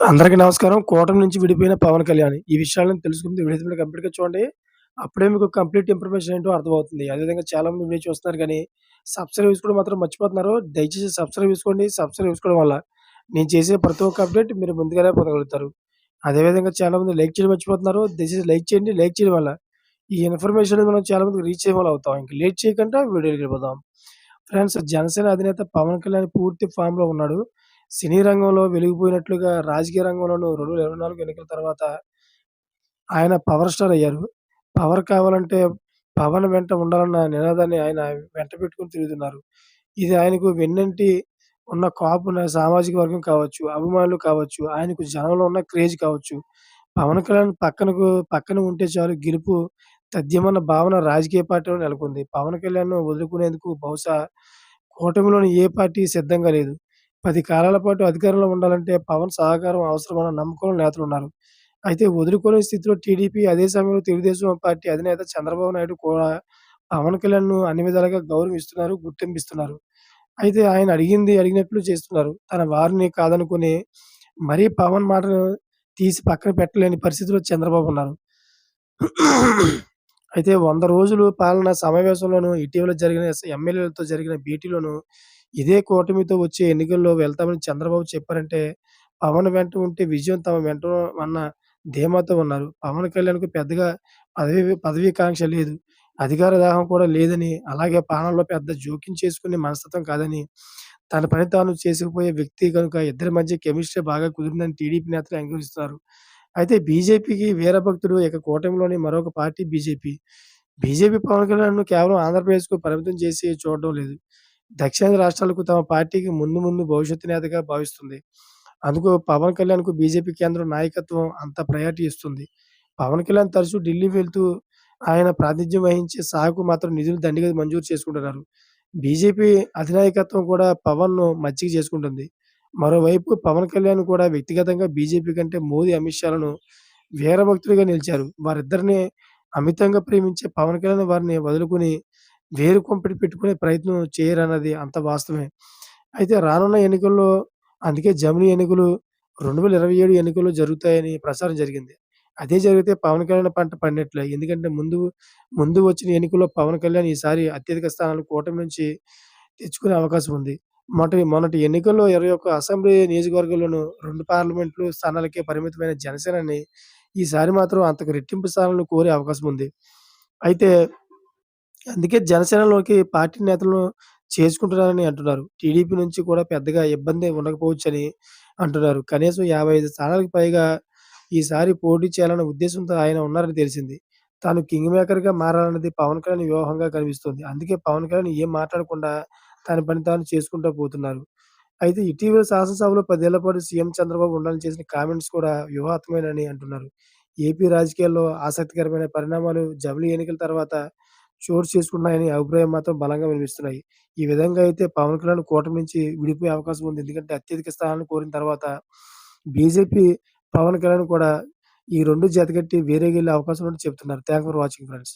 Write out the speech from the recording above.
అందరికీ నమస్కారం. కూటమి నుంచి విడిపోయిన పవన్ కళ్యాణ్. ఈ విషయాలను తెలుసుకుంటే వీడియో కంప్లీట్‌గా చూడండి. అప్పుడే మీకు కంప్లీట్ ఇన్ఫర్మేషన్ ఏంటో అర్థమవుతుంది. అదేవిధంగా చాలామంది వీడియో చూస్తున్నారు కానీ, సబ్స్క్రైబ్ చేసుకోవడం మాత్రం మర్చిపోతున్నారు. దయచేసి సబ్స్క్రైబ్ చేసుకోండి. సబ్స్క్రైబ్ చేసుకోవడం వల్ల నేను చేసే ప్రతి ఒక్క అప్డేట్ మీరు ముందుగానే పొందగలుగుతారు. అదేవిధంగా చాలామంది లైక్ చేయడం మర్చిపోతున్నారు. దయచేసి లైక్ చేయండి. లైక్ చేయడం వల్ల ఈ ఇన్ఫర్మేషన్ మనం చాలా మందికి రీచ్ అయ్యే వాళ్ళు అవుతాం. ఇంక లేట్ చేయకుండా వీడియోకి వెళ్ళిపోదాం. ఫ్రెండ్స్ జనసేన అధినేత పవన్ కళ్యాణ్ పూర్తి ఫామ్‌లో ఉన్నాడు. సినీ రంగంలో వెలిగిపోయినట్లుగా రాజకీయ రంగంలోనూ 2024 ఎన్నికల తర్వాత ఆయన పవర్ స్టార్ అయ్యారు. పవర్ కావాలంటే పవన్ వెంట ఉండాలన్న నినాదాన్ని ఆయన వెంట పెట్టుకొని తిరుగుతున్నారు. ఇది ఆయనకు వెన్నంటి ఉన్న కాపు సామాజిక వర్గం కావచ్చు, అభిమానులు కావచ్చు, ఆయనకు జనంలో ఉన్న క్రేజ్ కావచ్చు. పవన్ కళ్యాణ్ పక్కనకు పక్కన ఉంటే చాలు గెలుపు తథ్యమన్న భావన రాజకీయ పార్టీలో నెలకొంది. పవన్ కళ్యాణ్‌ను వదులుకునేందుకు బహుశా కూటమిలోని ఏ పార్టీ సిద్ధంగా లేదు. పది కాలాల పాటు అధికారంలో ఉండాలంటే పవన్ సహకారం అవసరమన్న నమ్మకంలో నేతలున్నారు. అయితే వదులుకోలేని స్థితిలో టీడీపీ, అదే సమయంలో తెలుగుదేశం పార్టీ అధినేత చంద్రబాబు నాయుడు కూడా పవన్ కళ్యాణ్‌ను అన్ని విధాలుగా గౌరవిస్తున్నారు, గుర్తింపిస్తున్నారు. అయితే ఆయన అడిగింది అడిగినట్లు చేస్తున్నారు. తన వారిని కాదనుకుని మరీ పవన్ మాటను తీసి పక్కన పెట్టలేని పరిస్థితిలో చంద్రబాబు ఉన్నారు. అయితే 100 రోజులు పాలన సమావేశంలోనూ, ఇటీవల జరిగిన ఎమ్మెల్యేలతో జరిగిన భేటీలోనూ ఇదే కూటమితో వచ్చే ఎన్నికల్లో వెళ్తామని చంద్రబాబు చెప్పారంటే, పవన్ వెంట ఉంటే విజయం తమ వెంట అన్న ధీమాతో ఉన్నారు. పవన్ కళ్యాణ్‌కు పెద్దగా పదవి పదవీకాంక్ష లేదు. అధికార దాహం కూడా లేదని, అలాగే పాలనలో పెద్ద జోక్యం చేసుకునే మనస్తత్వం కాదని, తన పని తాను చేసుకుపోయే వ్యక్తి కనుక ఇద్దరి మధ్య కెమిస్ట్రీ బాగా కుదిరిందని టీడీపీ నేతలు అంగీకరిస్తున్నారు. అయితే బీజేపీకి వీరభక్తుడు ఇక కూటమిలోని మరొక పార్టీ బీజేపీ. బీజేపీ పవన్ కళ్యాణ్‌ను కేవలం ఆంధ్రప్రదేశ్‌కు పరిమితం చేసి చూడడం లేదు. దక్షిణాది రాష్ట్రాలకు తమ పార్టీకి ముందు ముందు భవిష్యత్తు నేతగా భావిస్తుంది. అందుకు పవన్ కళ్యాణ్‌కు బీజేపీ కేంద్రం నాయకత్వం అంత ప్రయారిటీ ఇస్తుంది. పవన్ కళ్యాణ్ తరచూ ఢిల్లీ వెళ్తూ ఆయన ప్రాతినిధ్యం వహించే సాగుకు మాత్రం నిధులు దండిగా మంజూరు చేసుకుంటున్నారు. బీజేపీ అధినాయకత్వం కూడా పవన్‌ను మచ్చిక చేసుకుంటుంది. మరోవైపు పవన్ కళ్యాణ్ కూడా వ్యక్తిగతంగా బీజేపీ కంటే మోదీ, అమిత్ షాలను వీరభక్తులుగా నిలిచారు. వారిద్దరిని అమితంగా ప్రేమించే పవన్ కళ్యాణ్ వారిని వదులుకొని వేరు కొంపటి పెట్టుకునే ప్రయత్నం చేయరన్నది అంత వాస్తవమే. అయితే రానున్న ఎన్నికల్లో అందుకే జమినీ ఎన్నికలు 2027 ఎన్నికలు జరుగుతాయని ప్రచారం జరిగింది. అదే జరిగితే పవన్ కళ్యాణ్ పంట పడినట్లే. ఎందుకంటే ముందు ముందు వచ్చిన ఎన్నికల్లో పవన్ కళ్యాణ్ ఈసారి అత్యధిక స్థానాలు కూటమి నుంచి తెచ్చుకునే అవకాశం ఉంది. మొటి మొన్నటి ఎన్నికల్లో 21 అసెంబ్లీ నియోజకవర్గాల్లోనూ 2 పార్లమెంటు స్థానాలకే పరిమితమైన జనసేనని ఈసారి మాత్రం అంతకు రెట్టింపు స్థానాలను కోరే అవకాశం ఉంది. అయితే అందుకే జనసేనలోకి పార్టీ నేతలను చేర్చుకుంటున్నారని అంటున్నారు. టీడీపీ నుంచి కూడా పెద్దగా ఇబ్బంది ఉండకపోవచ్చని అంటున్నారు. కనీసం 55 స్థానాలకు పైగా ఈసారి పోటీ చేయాలన్న ఉద్దేశంతో ఆయన ఉన్నారని తెలిసింది. తాను కింగ్ మేకర్‌గా మారాలన్నది పవన్ కళ్యాణ్ వ్యూహంగా కనిపిస్తోంది. అందుకే పవన్ కళ్యాణ్ ఏం మాట్లాడకుండా తన పని తాను చేసుకుంటూ పోతున్నారు. అయితే ఇటీవల శాసనసభలో పదేళ్ళ పాటు సీఎం చంద్రబాబు ఉండాలని చేసిన కామెంట్స్ కూడా వ్యూహాత్మకమేనని అంటున్నారు. ఏపీ రాజకీయాల్లో ఆసక్తికరమైన పరిణామాలు జమిలి ఎన్నికల తర్వాత చోటు చేసుకున్నాయని అభిప్రాయం మాత్రం బలంగా వినిపిస్తున్నాయి. ఈ విధంగా అయితే పవన్ కళ్యాణ్ కూటమి నుంచి విడిపోయే అవకాశం ఉంది. ఎందుకంటే అత్యధిక స్థానాన్ని కోరిన తర్వాత బీజేపీ, పవన్ కళ్యాణ్ కూడా ఈ రెండు జతకట్టి వేరేగెళ్ళే అవకాశం ఉన్నట్టు చెప్తున్నారు. Thank for watching friends.